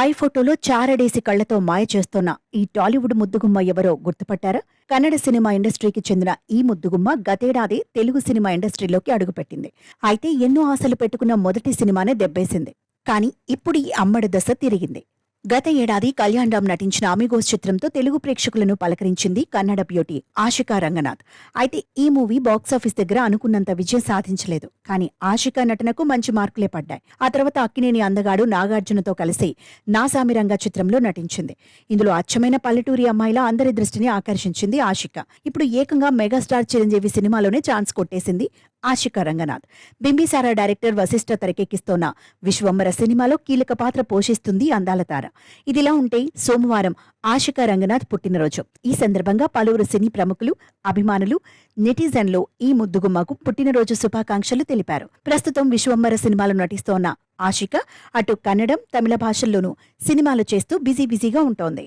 పై ఫోటోలో చారడేసి కళ్ళతో మాయ చేస్తోన్న ఈ టాలీవుడ్ ముద్దుగుమ్మ ఎవరో గుర్తుపట్టారా? కన్నడ సినిమా ఇండస్ట్రీకి చెందిన ఈ ముద్దుగుమ్మ గతేడాది తెలుగు సినిమా ఇండస్ట్రీలోకి అడుగుపెట్టింది. అయితే ఎన్నో ఆశలు పెట్టుకున్న మొదటి సినిమానే దెబ్బేసింది. కానీ ఇప్పుడు ఈ అమ్మడి దశ తిరిగింది. గత ఏడాది కళ్యాణ్ రామ్ నటించిన అమిగోస్ చిత్రంతో తెలుగు ప్రేక్షకులను పలకరించింది కన్నడ బ్యూటీ ఆశికా రంగనాథ్. అయితే ఈ మూవీ బాక్సాఫీస్ దగ్గర అనుకున్నంత విజయం సాధించలేదు. కానీ ఆశికా నటనకు మంచి మార్కులే పడ్డాయి. ఆ తర్వాత అక్కినేని అందగాడు నాగార్జునతో కలిసి నాసామి రంగ చిత్రంలో నటించింది. ఇందులో అచ్చమైన పల్లెటూరి అమ్మాయిలా అందరి దృష్టిని ఆకర్షించింది ఆశిక. ఇప్పుడు ఏకంగా మెగాస్టార్ చిరంజీవి సినిమాలోనే ఛాన్స్ కొట్టేసింది ఆశిక రంగనాథ్. బింబిసారా డైరెక్టర్ వశిష్ఠ తెరకెక్కిస్తోన్న విశ్వంబర సినిమాలో కీలక పాత్ర పోషిస్తుంది అందాల తార. ఇదిలా ఉంటే సోమవారం ఆశిక రంగనాథ్ పుట్టినరోజు. ఈ సందర్భంగా పలువురు సినీ ప్రముఖులు అభిమానులు నెటిజన్లు ఈ ముద్దుగుమ్మకు పుట్టినరోజు శుభాకాంక్షలు తెలిపారు. ప్రస్తుతం విశ్వంబర సినిమాలు నటిస్తోన్న ఆశిక అటు కన్నడం తమిళ భాషల్లోనూ సినిమాలు చేస్తూ బిజీ బిజీగా ఉంటోంది.